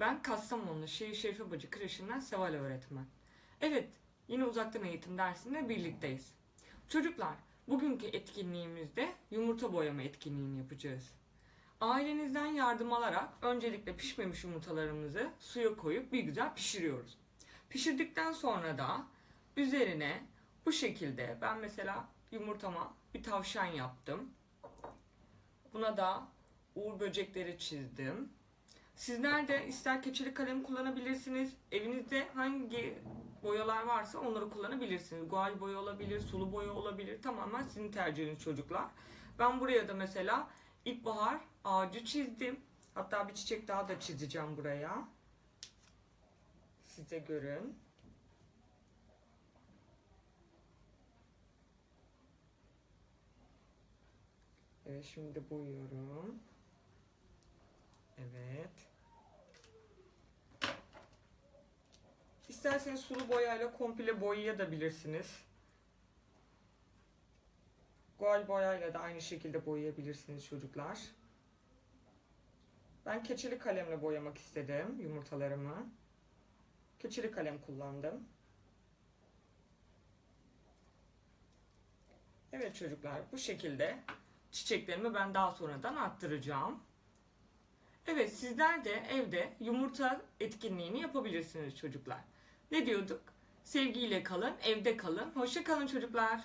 Ben Kastamonlu Şehir Şerife Bacı Kreşi'nden Seval öğretmen. Evet, yine uzaktan eğitim dersinde birlikteyiz. Çocuklar, bugünkü etkinliğimizde yumurta boyama etkinliğini yapacağız. Ailenizden yardım alarak öncelikle pişmemiş yumurtalarımızı suya koyup bir güzel pişiriyoruz. Pişirdikten sonra da üzerine bu şekilde ben mesela yumurtama bir tavşan yaptım. Buna da uğur böcekleri çizdim. Sizler de ister keçeli kalem kullanabilirsiniz. Evinizde hangi boyalar varsa onları kullanabilirsiniz. Guaj boya olabilir, sulu boya olabilir. Tamamen sizin tercihiniz çocuklar. Ben buraya da mesela ilkbahar ağacı çizdim. Hatta bir çiçek daha da çizeceğim buraya. Siz de görün. Evet şimdi boyuyorum. Evet. İsterseniz sulu boyayla komple boyayabilirsiniz. Guaj boyayla da aynı şekilde boyayabilirsiniz çocuklar. Ben keçeli kalemle boyamak istedim yumurtalarımı. Keçeli kalem kullandım. Evet çocuklar bu şekilde çiçeklerimi ben daha sonradan arttıracağım. Evet sizler de evde yumurta etkinliğini yapabilirsiniz çocuklar. Ne diyorduk? Sevgiyle kalın, evde kalın. Hoşça kalın çocuklar.